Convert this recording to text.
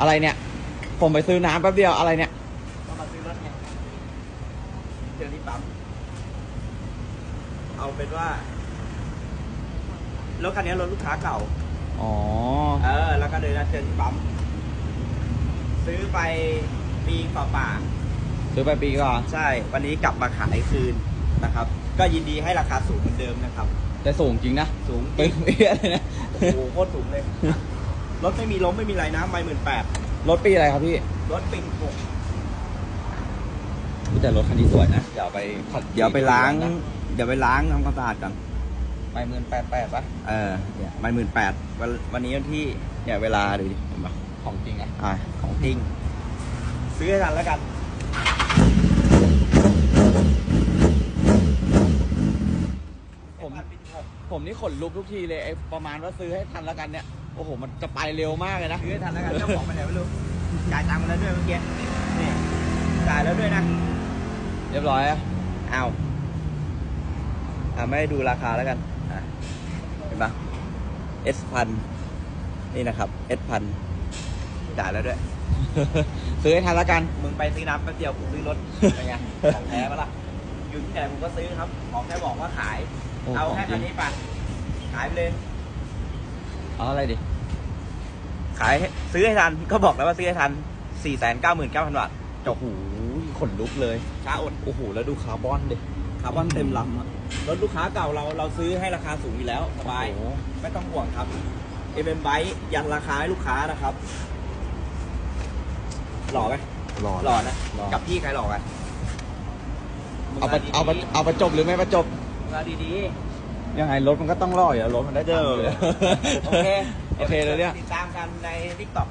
อะไรเนี่ย ผมไปซื้อน้ำแป๊บเดียวอะไรเนี่ย ก็มาซื้อรถไงเจอที่ปั๊มเอาเป็นว่ารถคันนี้รถลูกค้าเก่า อ๋อ เออ แล้วก็เลยนัดเจอที่ปั๊มซื้อไปปีฝ่าป่าซื้อไปปีก่อนๆใช่ วันนี้กลับมาขายคืนนะครับ ก็ยินดีให้ราคาสูงเหมือนเดิมนะครับ แต่สูงจริงนะสูงจเป็รินง เอี้ยเลยนะ โอ้โหโคตรสูงเลย รถไม่มีล้มไม่มีไรนะไม่หมื่นแปดรถปีอะไรครับพี่รถปิงหกแต่รถคันนี้สวยนะเดี๋ยวไปขัดเดี๋ยวไปล้างนะเดี๋ยวไปล้างทำความสะอาดกันไปหมื่นแปดแปดปะเออเนี่ยมันหมื่นแปดวันวันนี้วันที่เนี่ยเวลาดูดิเห็นปะของจริงอะอ่าของจริง ซื้อให้ทันแล้วกันผมผมนี่ขนลุกทุกทีเลยไอ้ประมาณว่าซื้อให้ทันแล้วกันเนี่ย โอ้โห มันจะไปเร็วมากเลยนะซื้อให้ทันแล้วกันเจ้าของไปไหนไม่รู้จ่ายตังค์มาแล้วด้วยเมื่อกี้นี่จ่ายแล้วด้วยนะเรียบร้อยอะอ้าวอ่าไม่ได้ดูราคาแล้วกันอะเห็นปะ S พันนี่นะครับ S พันจ่ายแล้วด้วย ซื้อให้ทันแล้วกัน มึงไปซื้อน้ำแป๊บเดียวกูซื้อรถเป็นไงของแท้ปะล่ะอยู่ที่ไหนผมก็ซื้อครับ ของแค่บอกว่าขาย โอ้เอาของแค่จริคัง นนี้ไปขายไปเลย เอาอะไรดิ ขายให้ซื้อให้ทัน ก็บอกแล้วว่าซื้อให้ทัน4 9 9 9 0 0 0บาทโอ้โหขนลุกเลย ช้าอด โอ้โห แล้วดูคาร์บอนดิ คาร์บอนเต็มลำอะรถลูกค้าเก่าเราเราซื้อให้ราคาสูงอยู่แล้วสบาย โอ้โห ไม่ต้องห่วงครับ เอ็มเอ็มไบยันราคาให้ลูกค้านะครับ หล่อไหมหล่อ หล่อนะ หล่อ กับพี่ใครหล่อกันมึงเอาไปดีๆเอาไปเอาไปจบหรือไม่ประจบ มึงมาดี ยังไงรถมันก็ต้องรออยู่แล้วรถมันได้เด้อตังค์ยู่แล้วๆโอเคโอเคเลยเนี่ย ติดตามกันในทิกตอก